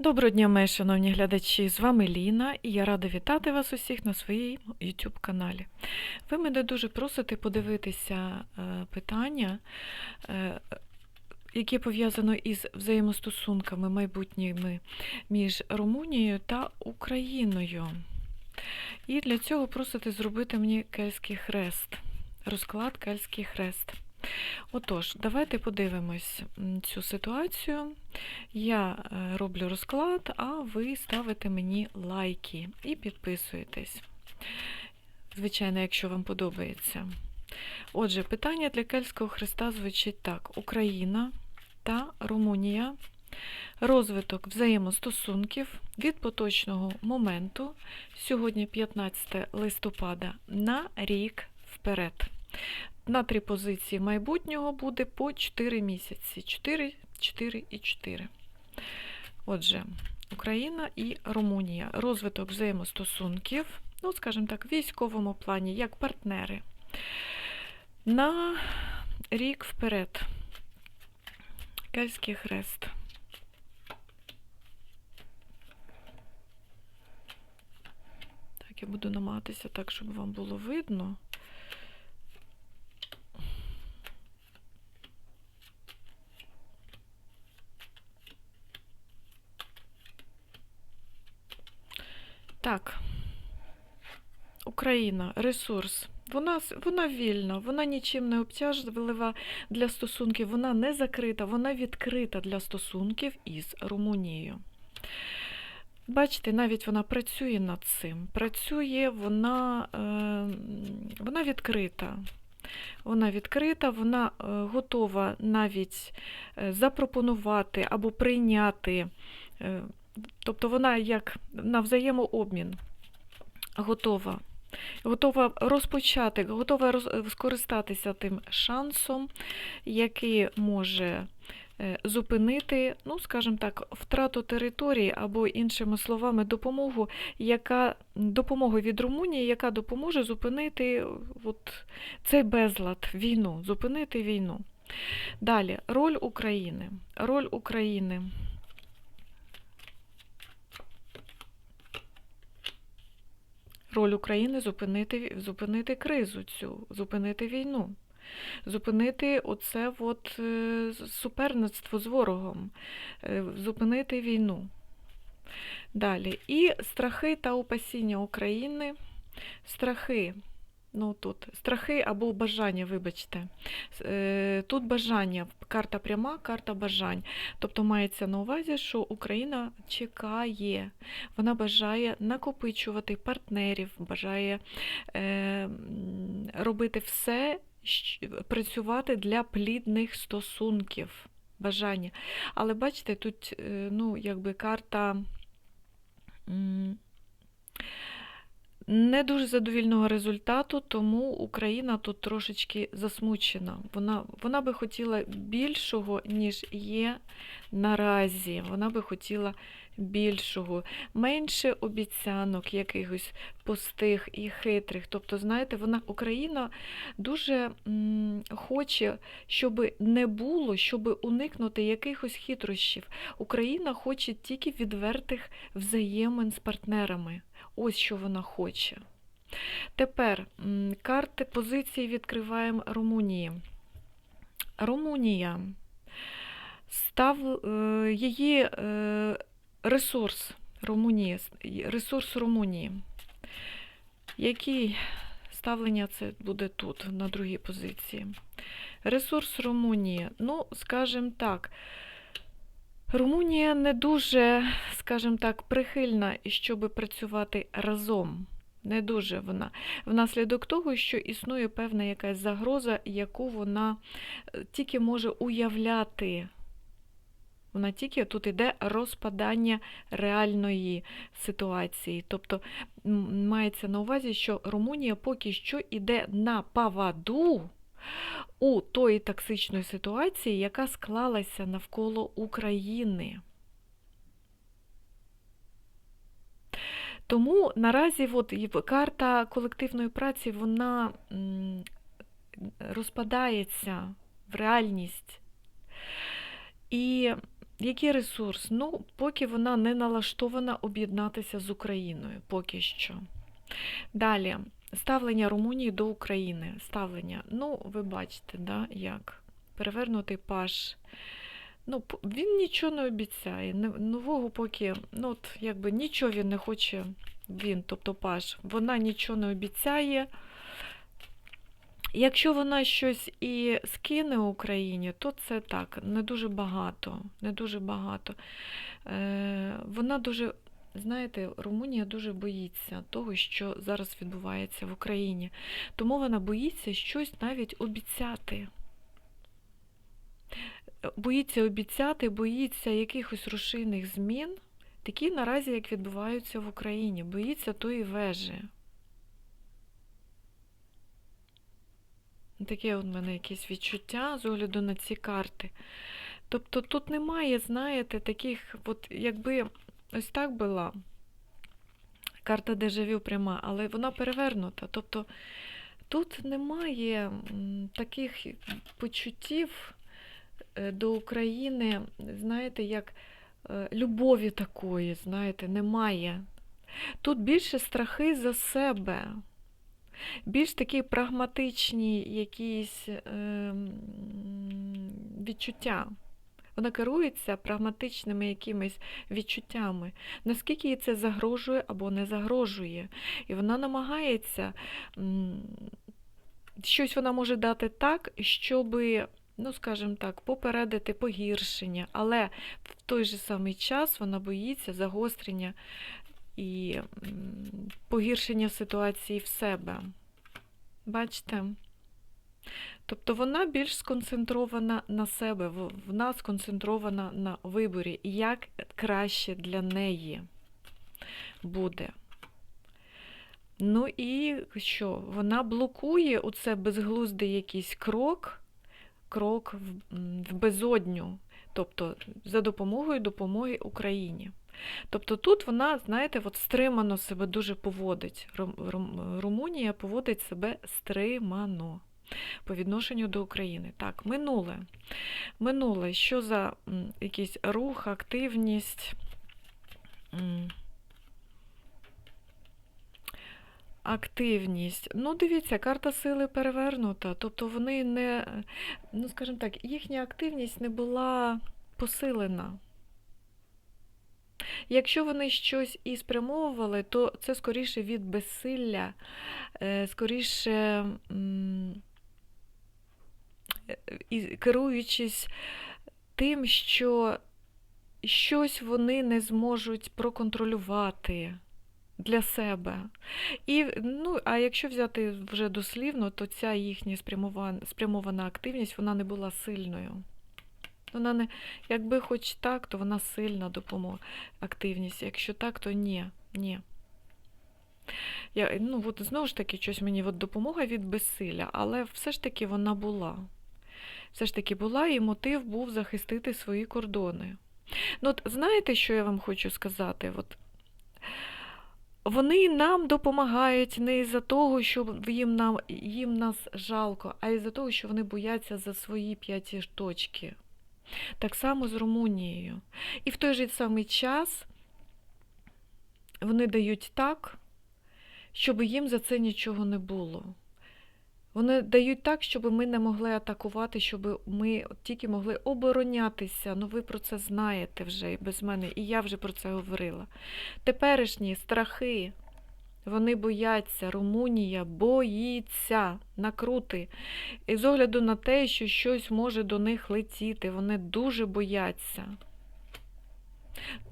Доброго дня, мої шановні глядачі! З вами Ліна, і я рада вітати вас усіх на своєму YouTube каналі. Ви мене дуже просите подивитися е, питання, е, яке пов'язано із взаємостосунками майбутніми між Румунією та Україною. І для цього просите зробити мені кельський хрест, розклад кельський хрест. Отож, давайте подивимось цю ситуацію. Я е, роблю розклад, а ви ставите мені лайки і підписуєтесь. Звичайно, якщо вам подобається. Отже, питання для Кельського Христа звучить так: Україна та Румунія. Розвиток взаємостосунків від поточного моменту, сьогодні 15 листопада, на рік вперед. На три позиції майбутнього буде по 4 місяці. 4, 4 і 4. Отже, Україна і Румунія. Розвиток взаємостосунків, ну, скажімо так, в військовому плані, як партнери. На рік вперед. Кельський хрест. Так, я буду намагатися так, щоб вам було видно. Так, Україна, ресурс. Вона, вона вільна, вона нічим не обтяжлива для стосунків, вона не закрита, вона відкрита для стосунків із Румунією. Бачите, навіть вона працює над цим. Працює, вона, е, вона відкрита. Вона відкрита, вона е, готова навіть е, запропонувати або прийняти. Е, Тобто вона як на взаємообмін готова. Готова розпочати, готова роз- скористатися тим шансом, який може е, зупинити, ну, скажімо так, втрату території або, іншими словами, допомогу, яка допомогу від Румунії, яка допоможе зупинити е, от, цей безлад, війну, зупинити війну. Далі, роль України. Роль України. Роль України зупинити, зупинити кризу цю, зупинити війну, зупинити оце от, е, суперництво з ворогом, е, зупинити війну. Далі. І страхи та опасіння України. Страхи. Ну, тут страхи або бажання, вибачте. Е, Тут бажання, карта пряма, карта бажань. Тобто мається на увазі, що Україна чекає, вона бажає накопичувати партнерів, бажає е, робити все, працювати для плідних стосунків. Бажання. Але бачите, тут е, ну, якби карта не дуже задовільного результату, тому Україна тут трошечки засмучена. Вона, вона би хотіла більшого, ніж є наразі. Вона би хотіла більшого, менше обіцянок якихось пустих і хитрих. Тобто, знаєте, вона Україна дуже м, хоче, щоб не було, щоб уникнути якихось хитрощів. Україна хоче тільки відвертих взаємин з партнерами. Ось що вона хоче. Тепер карти позиції відкриваємо Румунії. Румунія. Став е, її е, ресурс Румунії, ресурс Румунії. Який ставлення це буде тут, на другій позиції? Ресурс Румунії. Ну, скажімо так, Румунія не дуже, скажімо так, прихильна, щоб працювати разом. Не дуже вона. Внаслідок того, що існує певна якась загроза, яку вона е, тільки може уявляти. Вона тільки тут йде розпадання реальної ситуації. Тобто мається на увазі, що Румунія поки що йде на паваду у тої токсичної ситуації, яка склалася навколо України. Тому наразі от, карта колективної праці вона розпадається в реальність. І який ресурс? Ну, поки вона не налаштована об'єднатися з Україною, поки що. Далі, ставлення Румунії до України. Ставлення, ну, ви бачите, да, як. Перевернутий паш. Ну, він нічого не обіцяє. Нового поки, ну, от, якби нічого він не хоче, він, тобто паш, вона нічого не обіцяє. Якщо вона щось і скине Україні, то це так, не дуже багато. Не дуже багато. Е, вона дуже, знаєте, Румунія дуже боїться того, що зараз відбувається в Україні. Тому вона боїться щось навіть обіцяти. Боїться обіцяти, боїться якихось рушійних змін, такі наразі, як відбуваються в Україні. Боїться тої вежі. Таке от в мене якесь відчуття з огляду на ці карти. Тобто тут немає, знаєте, таких, от якби ось так була карта дежавю пряма, але вона перевернута. Тобто тут немає таких почуттів е, до України, знаєте, як е, любові такої, знаєте, немає. Тут більше страхи за себе більш такі прагматичні якісь ем, відчуття. Вона керується прагматичними якимись відчуттями, наскільки їй це загрожує або не загрожує. І вона намагається щось вона може дати так, щоби, ну, скажімо так, попередити погіршення, але в той же самий час вона боїться загострення і погіршення ситуації в себе. Бачите? Тобто вона більш сконцентрована на себе, вона сконцентрована на виборі, як краще для неї буде. Ну і що? Вона блокує оце безглуздий якийсь крок, крок в, безодню, тобто за допомогою допомоги Україні. Тобто тут вона, знаєте, от стримано себе дуже поводить. Рум- Рум- Румунія поводить себе стримано по відношенню до України. Так, минуле. Минуле, що за якийсь рух, активність? Активність. Ну, дивіться, карта сили перевернута. Тобто вони не, ну, скажімо так, їхня активність не була посилена. Якщо вони щось і спрямовували, то це скоріше від безсилля, е, скоріше і керуючись тим, що щось вони не зможуть проконтролювати для себе. І, ну, а якщо взяти вже дослівно, то ця їхня спрямована, спрямована активність вона не була сильною. Вона не, якби хоч так, то вона сильна допомога, активність. Якщо так, то ні. ні. Я, ну, от, знову ж таки, щось мені от допомога від безсилля, але все ж таки вона була. Все ж таки була, і мотив був захистити свої кордони. Ну, от, знаєте, що я вам хочу сказати? От, вони нам допомагають не із-за того, що їм, нам, їм нас жалко, а із-за того, що вони бояться за свої п'яті точки. Так само з Румунією. І в той же самий час вони дають так, щоб їм за це нічого не було. Вони дають так, щоб ми не могли атакувати, щоб ми тільки могли оборонятися. Ну, ви про це знаєте вже без мене, і я вже про це говорила. Теперішні страхи, вони бояться, Румунія боїться накрути. І з огляду на те, що щось може до них летіти, вони дуже бояться.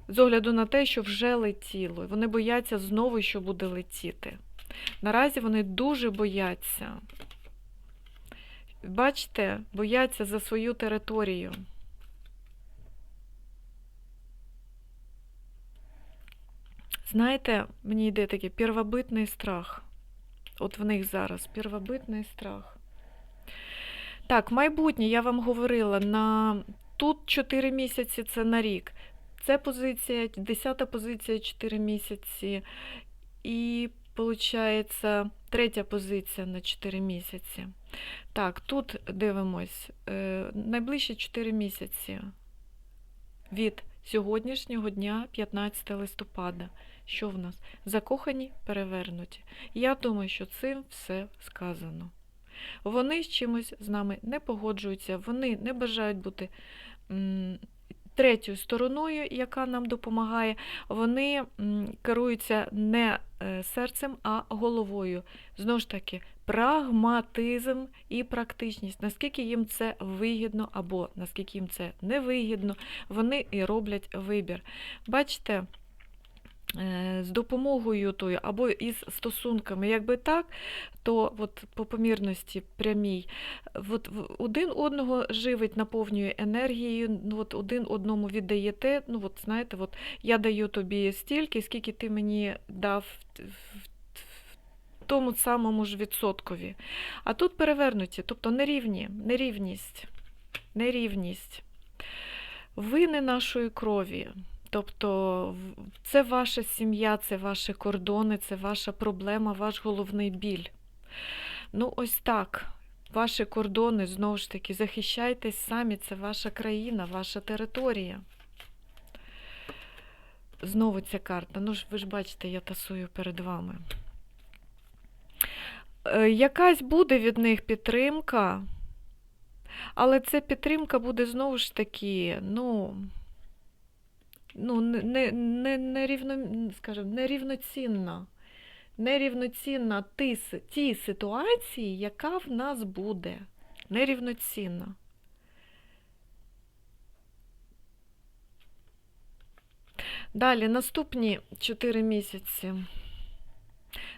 З огляду на те, що вже летіло, вони бояться знову, що буде летіти. Наразі вони дуже бояться. Бачите, бояться за свою територію. Знаєте, мені йде такий первобитний страх. От в них зараз первобитний страх. Так, майбутнє, я вам говорила, на тут 4 місяці це на рік. Це позиція, 10 позиція 4 місяці. І, виходить, третя позиція на 4 місяці. Так, тут дивимось. е, Найближчі 4 місяці. від сьогоднішнього дня, 15 листопада. Що в нас? Закохані, перевернуті. Я думаю, що цим все сказано. Вони з чимось з нами не погоджуються, вони не бажають бути третьою стороною, яка нам допомагає. Вони керуються не е, серцем, а головою. Знову ж таки, прагматизм і практичність. Наскільки їм це вигідно, або наскільки їм це не вигідно, вони і роблять вибір. Бачите, з допомогою тою, або із стосунками, якби так, то от по помірності прямій, от один одного живить, наповнює енергією, ну, от один одному віддаєте. Ну, от знаєте, от я даю тобі стільки, скільки ти мені дав в- тому самому ж відсоткові. А тут перевернуті, тобто нерівні, нерівність, нерівність. Ви не нашої крові. Тобто це ваша сім'я, це ваші кордони, це ваша проблема, ваш головний біль. Ну, ось так. Ваші кордони, знову ж таки, захищайтесь самі, це ваша країна, ваша територія. Знову ця карта. Ну ви ж бачите, я тасую перед вами. Е, Якась буде від них підтримка, але ця підтримка буде знову ж таки, ну, ну не, не, не, рівно, скажімо, нерівноцінна. Нерівноцінна си- тій ситуації, яка в нас буде. Нерівноцінна. Далі, наступні 4 місяці.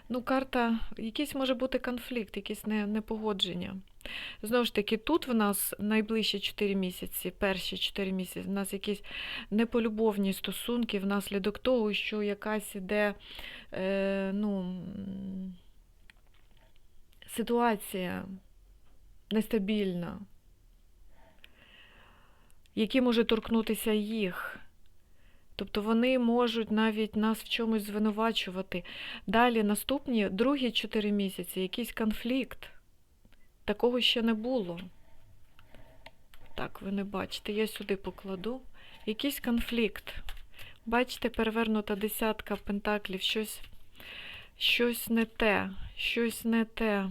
Ну, карта, якийсь може бути конфлікт, якесь не, непогодження. Знову ж таки, тут в нас найближчі 4 місяці, перші 4 місяці, в нас якісь неполюбовні стосунки внаслідок того, що якась іде е, ну, ситуація нестабільна, які може торкнутися їх. Тобто вони можуть навіть нас в чомусь звинувачувати. Далі наступні другі 4 місяці якийсь конфлікт. Такого ще не було. Так, ви не бачите, я сюди покладу. Якийсь конфлікт. Бачите, перевернута десятка пентаклів, щось, щось не те, щось не те.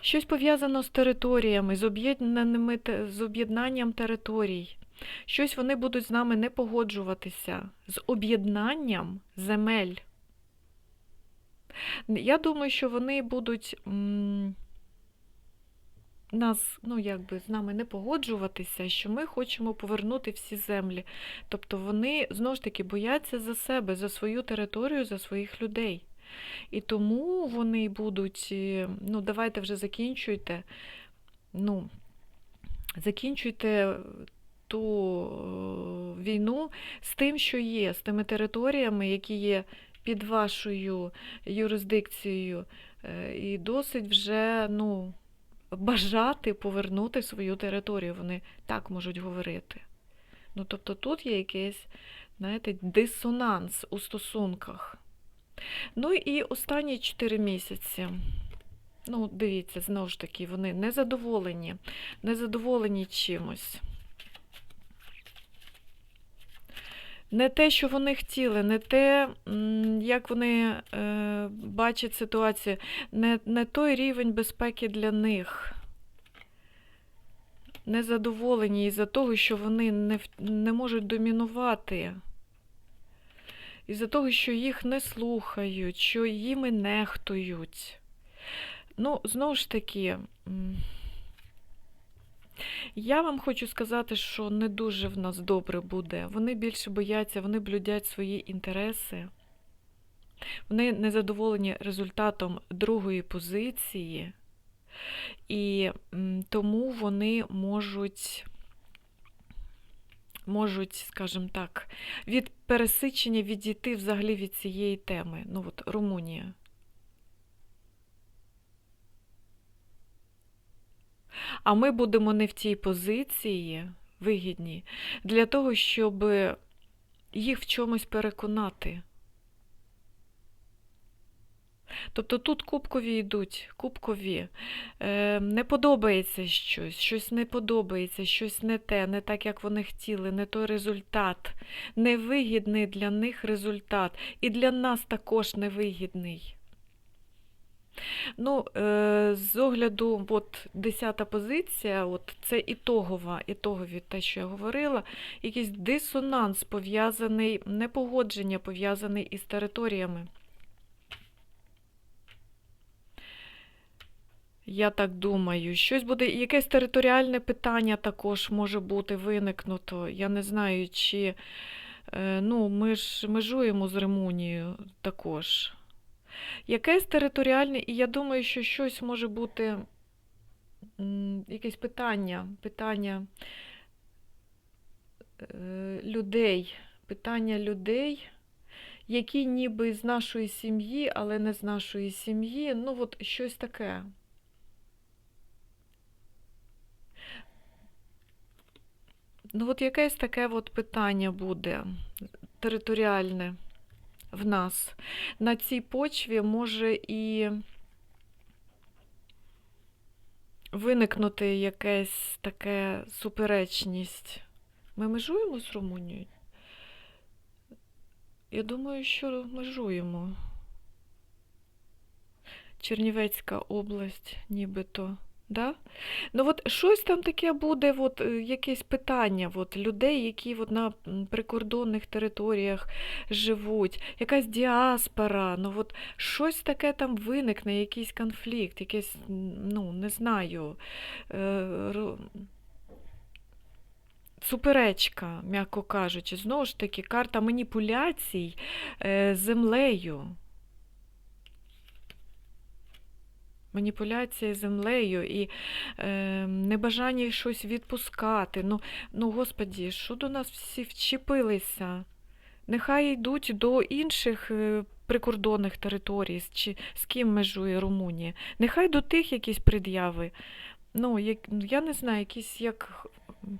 Щось пов'язано з територіями, з об'єднанням територій. Щось вони будуть з нами не погоджуватися з об'єднанням земель. Я думаю, що вони будуть нас, ну якби з нами не погоджуватися, що ми хочемо повернути всі землі. Тобто вони знову ж таки бояться за себе, за свою територію, за своїх людей. І тому вони будуть, е, ну давайте вже закінчуйте. Ну, закінчуйте ту е, війну з тим, що є, з тими територіями, які є під вашою юрисдикцією, е, і досить вже ну, бажати повернути свою територію. Вони так можуть говорити. Ну, тобто тут є якийсь, знаєте, дисонанс у стосунках. Ну і останні 4 місяці. Ну, дивіться, знову ж таки, вони незадоволені, незадоволені чимось. Не те, що вони хотіли, не те, як вони е, бачать ситуацію, не, не той рівень безпеки для них. Незадоволені із-за того, що вони не, не можуть домінувати. Із-за того, що їх не слухають, що їми нехтують. Ну, знову ж таки, я вам хочу сказати, що не дуже в нас добре буде. Вони більше бояться, вони блюдять свої інтереси. Вони незадоволені результатом другої позиції, і тому вони можуть, можуть, скажімо так, від пересичення відійти взагалі від цієї теми. Ну от Румунія. А ми будемо не в тій позиції вигідній для того, щоб їх в чомусь переконати. Тобто тут кубкові йдуть, кубкові. Е, не подобається щось, щось не подобається, щось не те, не так, як вони хотіли, не той результат. Невигідний для них результат. І для нас також невигідний. Ну, е, з огляду, от 10 позиція, от це ітогова, ітогові, те, що я говорила, якийсь дисонанс пов'язаний, непогодження пов'язаний із територіями. Я так думаю, щось буде, якесь територіальне питання також може бути виникнуто. Я не знаю, чи е, ну, ми ж межуємо з Румунією також. Якесь територіальне, і я думаю, що щось може бути, якесь питання, питання е, людей, питання людей, які ніби з нашої сім'ї, але не з нашої сім'ї. Ну, от щось таке. Ну, от якесь таке от питання буде територіальне в нас. На цій почві може і виникнути якась таке суперечність. Ми межуємо з Румунією? Я думаю, що межуємо. Чернівецька область, нібито. Да? Ну от щось там таке буде, от, е, якесь питання от, людей, які от, на прикордонних територіях живуть, якась діаспора, ну от щось таке там виникне, якийсь конфлікт, якесь, ну, не знаю, е, суперечка, м'яко кажучи. Знову ж таки, карта маніпуляцій е, землею. Маніпуляція землею і е, небажання щось відпускати. Ну, ну, Господі, що до нас всі вчепилися? Нехай йдуть до інших е, прикордонних територій, чи з ким межує Румунія. Нехай до тих якісь пред'яви. Ну, як, я не знаю, якісь як,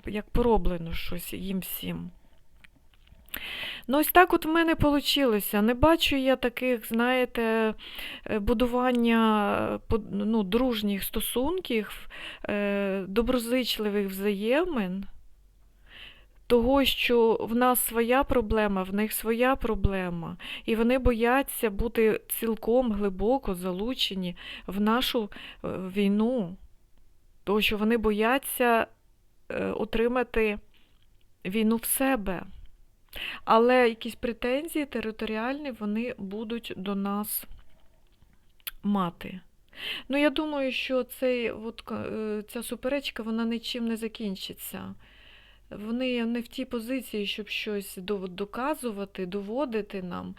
як пороблено щось їм всім. Ну, ось так от в мене вийшло. Не бачу я таких, знаєте, е, будування е, ну, дружніх стосунків, е, доброзичливих взаємин. Того, що в нас своя проблема, в них своя проблема, і вони бояться бути цілком глибоко залучені в нашу війну, того, що вони бояться отримати війну в себе. Але якісь претензії територіальні вони будуть до нас мати. Ну, я думаю, що цей, от, е, ця суперечка вона нічим не закінчиться. Вони не в тій позиції, щоб щось доказувати, доводити нам.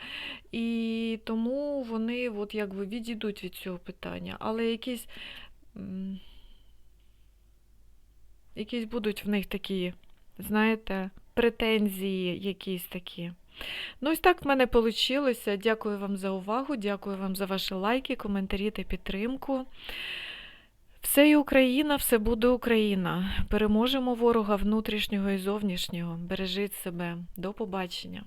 І тому вони от, якби відійдуть від цього питання. Але якісь, якісь будуть в них такі, знаєте, претензії якісь такі. Ну, ось так в мене вийшло. Дякую вам за увагу, дякую вам за ваші лайки, коментарі та підтримку. Все і Україна, все буде Україна. Переможемо ворога внутрішнього і зовнішнього. Бережіть себе. До побачення.